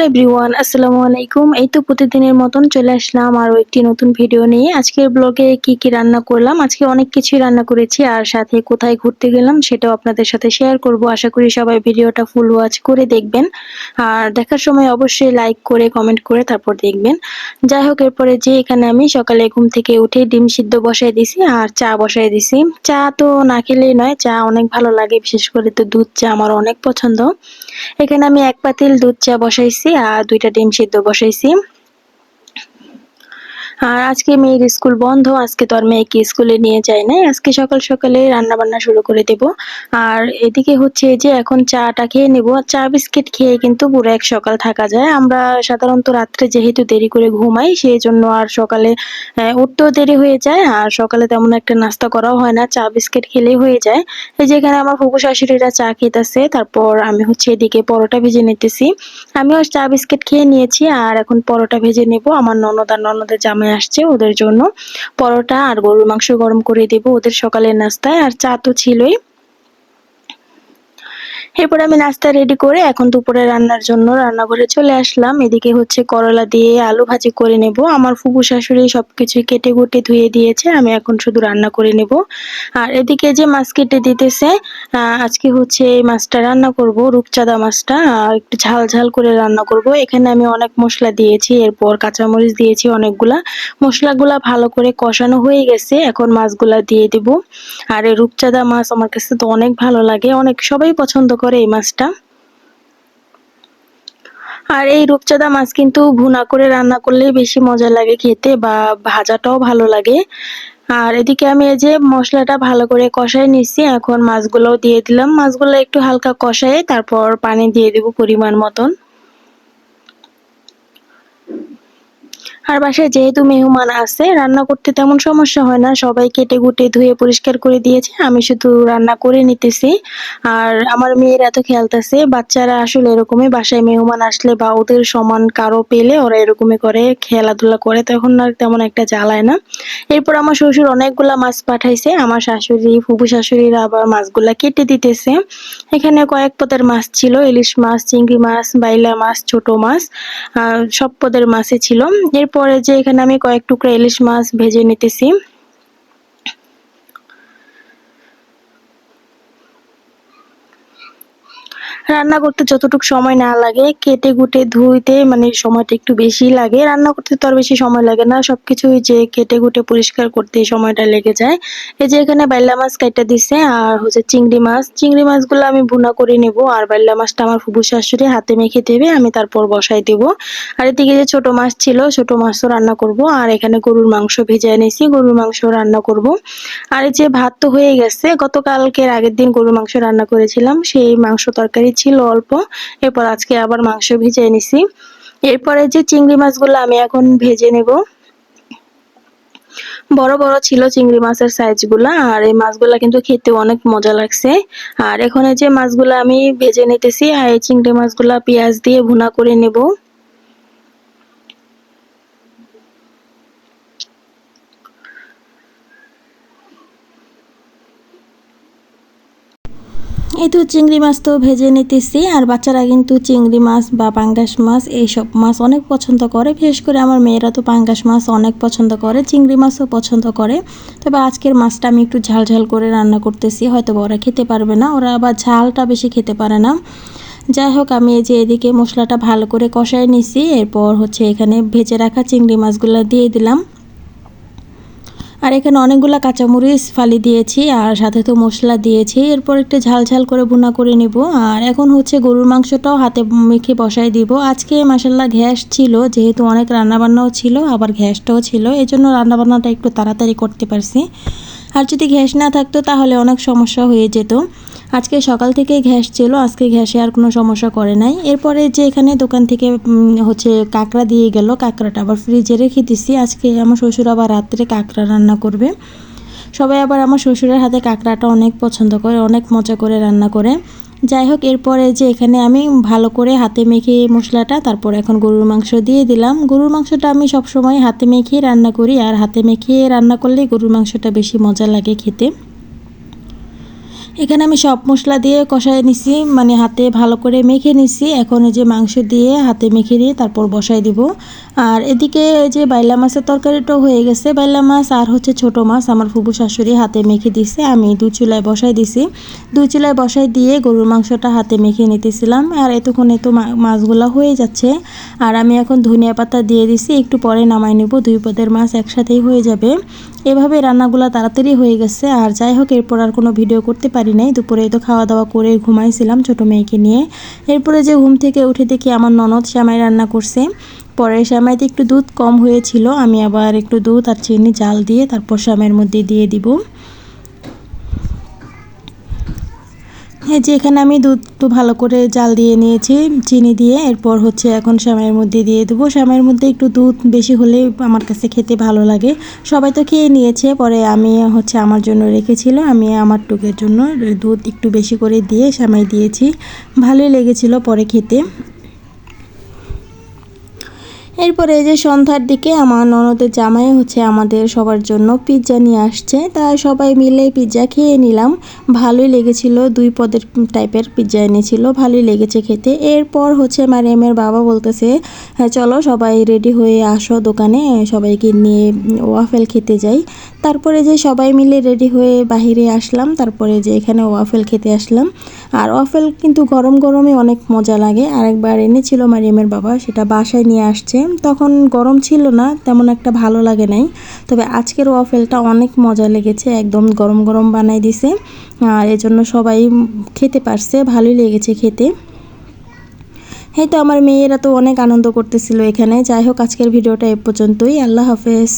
Hello everyone, আসসালামু আলাইকুম। এই তো প্রতিদিনের মতন চলে আসলাম আরও একটি নতুন ভিডিও নিয়ে। আজকের ব্লগে কি কি রান্না করলাম? আজকে অনেক কিছুই রান্না করেছি আর সাথে কোথায় ঘুরতে গেলাম সেটাও আপনাদের সাথে শেয়ার করব। আশা করি সবাই ভিডিওটা ফুল ওয়াচ করে দেখবেন। আর দেখার সময় অবশ্যই লাইক করে, কমেন্ট করে তারপর দেখবেন। যাই হোক, এরপরে যে এখানে আমি সকালে ঘুম থেকে উঠে ডিম সিদ্ধ বসাই দিছি আর চা বসাই দিছি। চা তো না খেলেই নয়, চা অনেক ভালো লাগে। বিশেষ করে তো দুধ চা আমার অনেক পছন্দ। এখানে আমি এক পাতিল দুধ চা বসাইছি। আর দুইটা ডিম সিদ্ধ বসাইছি। আর আজকে মেয়ের স্কুল বন্ধ, আজকে তো আর মেয়েকে স্কুলে নিয়ে যায় নাই। আজকে সকাল সকালে রান্না বান্না শুরু করে দেব। আর এদিকে হচ্ছে যে এখন চাটা খেয়ে নেব। চা বিস্কিট খেয়ে কিন্তু পুরো এক সকাল থাকা যায়। আমরা সাধারণত রাত্রে যেহেতু দেরি করে ঘুমাই সেই জন্য আর সকালে উঠতেও দেরি হয়ে যায়। আর সকালে তেমন একটা নাস্তা করাও হয় না। চা বিস্কিট খেলেই হয়ে যায়। এই যে এখানে আমার ফুপু শাশুড়িরা চা খেতেছে। তারপর আমি হচ্ছে এদিকে পরোটা ভেজে নিতেছি। আমিও চা বিস্কিট খেয়ে নিয়েছি। আর এখন পরোটা ভেজে নেব। আমার ননদ আর ননদের জামাই আসছে ওদের জন্য। পরোটা আর গরুর মাংস গরম করে দেব। ওদের সকালের নাস্তায়। আর চা তো ছিলই। এরপর আমি নাস্তা রেডি করে এখন দুপুরে রান্নার জন্য রান্নাঘরে চলে আসলাম। এদিকে হচ্ছে করলা দিয়ে আলু ভাজি করে নেব। আমার ফুপু শাশুড়ি সবকিছু কেটে কুটে ধুয়ে দিয়েছে, আমি এখন শুধু রান্না করে নেব। আর এদিকে যে মাছ কেটে দিতেছে আজকে হচ্ছে এই মাছটা রান্না করব, রূপচাঁদা মাছটা। একটু ঝাল ঝাল করে রান্না করব। এখানে আমি অনেক মশলা দিয়েছি, এরপর কাঁচামরিচ দিয়েছি অনেকগুলা। মশলাগুলা ভালো করে কষানো হয়ে গেছে, এখন মাছগুলা দিয়ে দেব। আর এই রূপচাঁদা মাছ আমার কাছে তো অনেক ভালো লাগে, অনেক সবাই পছন্দ করে এই মাছটা। আর এই রূপচাঁদা মাছ কিন্তু ভুনা করে রান্না করলেই বেশি মজা লাগে খেতে বা ভাজাটাও ভালো লাগে। আর এদিকে আমি এই যে মশলাটা ভালো করে কষাই নিচ্ছি, এখন মাছগুলোও দিয়ে দিলাম। মাছগুলো একটু হালকা কষাই তারপর পানি দিয়ে দেব পরিমাণ মতন। আর বাসায় যেহেতু মেহমান আছে, রান্না করতে তেমন সমস্যা হয় না। সবাই কেটে কুটে ধুয়ে পরিষ্কার করে দিয়েছে। আমি শুধু রান্না করে নিতেছি। আর আমার মেয়েরা তো খেলতেছে বাচ্চারা আসলে এরকমই বাসায় মেহমান আসলে বা ওদের সমান কারও পেলে ওরা এরকমই করে, খেলাধুলা করে, তখন আর তেমন একটা জ্বালায় না। এরপর আমার শ্বশুর অনেকগুলা মাছ পাঠাইছে। আমার শাশুড়ি ফুবু শাশুড়িরা আবার মাছগুলা কেটে দিতেছে। এখানে কয়েক পদের মাছ ছিল, ইলিশ মাছ, চিংড়ি মাছ, বাইলা মাছ, ছোট মাছ সব পদের মাছই ছিল। এরপর পরে যে এখানে আমি কয়েক টুকরা ইলিশ মাছ ভেজে নিতেছি। রান্না করতে যতটুকু সময় না লাগে, কেটে কুটে ধুইতে মানে সময়টা একটু বেশি লাগে। রান্না করতে তো আর বেশি সময় লাগে না, সবকিছুই যে কেটে কুটে পরিষ্কার করতে সময়টা লেগে যায়। এই যে এখানে বাইলা মাছ কেটে দিছে, আর হচ্ছে চিংড়ি মাছ। চিংড়ি মাছগুলো আমি ভুনা করে নেব, আর বাইলা মাছটা আমার ফুবু শাশুড়ি হাতে মেখে দেবে, আমি তারপর বসাই দেব। আর এদিকে যে ছোট মাছ ছিল, ছোট মাছও রান্না করব, আর এখানে গরুর মাংস ভেজে এনেছি, গরুর মাংস রান্না করব। আর এই যে ভাত তো হয়ে গেছে, গতকালকের আগের দিন গরুর মাংস রান্না করেছিলাম, সেই মাংস তরকারি ছিল অল্প। এরপর আজকে আবার মাংস ভেজে নিছি এরপরে যে চিংড়ি মাছগুলো আমি এখন ভেজে নেব। বড় বড় ছিল চিংড়ি মাছের সাইজগুলা, আর এই মাছগুলা কিন্তু খেতে অনেক মজা লাগছে। আর এখানে যে মাছগুলো আমি ভেজে নিতেছি, আর এই চিংড়ি মাছগুলা পেঁয়াজ দিয়ে ভুনা করে নেব। এই তো চিংড়ি মাছ তো ভেজে নিতেছি, আর বাচ্চারা কিন্তু চিংড়ি মাছ বা পাঙ্গাস মাছ, এইসব মাছ অনেক পছন্দ করে। বিশেষ করে আমার মেয়েরা তো পাঙ্গাস মাছ অনেক পছন্দ করে, চিংড়ি মাছও পছন্দ করে। তবে আজকের মাছটা আমি একটু ঝাল ঝাল করে রান্না করতেছি, হয়তো ওরা খেতে পারবে না, ওরা আবার ঝালটা বেশি খেতে পারে না। যাই হোক, আমি এই যে এদিকে মশলাটা ভালো করে কষাই নিছি, এরপর হচ্ছে এখানে ভেজে রাখা চিংড়ি মাছগুলো দিয়ে দিলাম। আর এখানে অনেকগুলো কাঁচামরিচ ফালি দিয়েছি আর সাথে তো মশলা দিয়েছি। এরপর একটু ঝাল ঝাল করে ভুনা করে নেব। আর এখন হচ্ছে গরুর মাংসটাও হাতে মেখে বসাই দিব। আজকে মাসাল্লাহ গ্যাস ছিল, যেহেতু অনেক রান্নাবান্নাও ছিল, আবার গ্যাসটাও ছিল। এই জন্য রান্নাবান্নাটা একটু তাড়াতাড়ি করতে পারছি। আর যদি ঘ্যাস না থাকতো তাহলে অনেক সমস্যা হয়ে যেত। আজকে সকাল থেকে ঘ্যাস ছিল, আজকে ঘ্যাসে আর কোনো সমস্যা করে নাই। এরপরে যে এখানে দোকান থেকে হচ্ছে কাঁকড়া দিয়ে গেল, কাঁকড়াটা আবার ফ্রিজে রেখে দিছি। আজকে আমার শ্বশুর আবার রাত্রে কাঁকড়া রান্না করবে। সবাই আবার আমার শ্বশুরের হাতে কাঁকড়াটা অনেক পছন্দ করে, অনেক মজা করে রান্না করে। যাই হোক, এরপরে যে এখানে আমি ভালো করে হাতে মেখে মশলাটা, তারপর এখন গরুর মাংস দিয়ে দিলাম। গরুর মাংসটা আমি সবসময় হাতে মেখে রান্না করি, আর হাতে মেখে রান্না করলে গরুর মাংসটা বেশি মজা লাগে খেতে। এখানে আমি সব মশলা দিয়ে কষায় নিছি মানে হাতে ভালো করে মেখে নিছি। এখন যে মাংস দিয়ে হাতে মেখে নিয়ে তারপর বসাই দিব। আর এদিকে যে বাইলা মাছের তরকারিটাও হয়ে গেছে। বাইলা মাছ আর হচ্ছে ছোট মাছ আমার ফুবু শাশুড়ি হাতে মেখে দিছে, আমি দু চুলায় বসাই দিছি। দু চুলায় বসাই দিয়ে গরুর মাংসটা হাতে মেখে নিতেছিলাম। আর এতক্ষণে তো মাছগুলা হয়ে যাচ্ছে। আর আমি এখন ধনিয়া পাতা দিয়ে দিছি, একটু পরে নামাই নেব, দুই পদের মাছ একসাথেই হয়ে যাবে। এভাবে রান্নাগুলো তাড়াতাড়ি হয়ে গেছে। আর যাই হোক, এরপর আর কোনো ভিডিও করতে পারি নাই। দুপুরে তো খাওয়া দাওয়া করে ঘুমাইছিলাম ছোট মেয়েকে নিয়ে। এরপরে যে ঘুম থেকে উঠে দেখি আমার ননদ শ্যামাই রান্না করছে। পরে শ্যামাইতে একটু দুধ কম হয়েছিল, আমি আবার একটু দুধ আর চিনি, জাল দিয়ে তারপর শ্যামের মধ্যে দিয়ে দিব। এই যে এখানে আমি দুধ একটু ভালো করে জাল দিয়ে নিয়েছি, চিনি দিয়ে, এরপর হচ্ছে এখন শ্যামের মধ্যে দিয়ে দেবো। শ্যামের মধ্যে একটু দুধ বেশি হলে আমার কাছে খেতে ভালো লাগে। সবাই তো খেয়ে নিয়েছে, পরে আমি হচ্ছে আমার জন্য রেখেছিল, আমি আমার টুকের জন্য দুধ একটু বেশি করে দিয়ে শ্যামাই দিয়েছি। ভালোই লেগেছিল পরে খেতে। এরপরে যে সন্ধ্যার দিকে আমার ননদের জামাই হচ্ছে আমাদের সবার জন্য পিৎজা নিয়ে আসছে। তাই সবাই মিলে পিৎজা খেয়ে নিলাম। ভালোই লেগেছিল, দুই পদের টাইপের পিৎজা এনেছিল, ভালোই লেগেছে খেতে। এরপর হচ্ছে মারিয়ামের বাবা বলতেছে হ্যাঁ চলো সবাই রেডি হয়ে আসো দোকানে, সবাইকে নিয়ে ওয়াফেল খেতে যাই। তারপরে যে সবাই মিলে রেডি হয়ে বাহিরে আসলাম, তারপরে যে এখানে ওয়াফেল খেতে আসলাম। আর ওয়াফেল কিন্তু গরম গরমে অনেক মজা লাগে। আরেকবার এনেছিল মারিয়ামের বাবা, সেটা বাসায় নিয়ে আসছে। তখন গরম ছিল না, তেমন একটা ভালো লাগে নাই। তবে আজকের ওয়াফেলটা অনেক মজা লেগেছে, একদম গরম গরম বানাই দিছে। আর এজন্য সবাই খেতে পারছে, ভালোই লেগেছে খেতে। এই তো আমার মেয়েরা তো অনেক আনন্দ করতেছিল এখানে। যাই হোক, আজকের ভিডিওটা এ পর্যন্তই। আল্লাহ হাফেজ।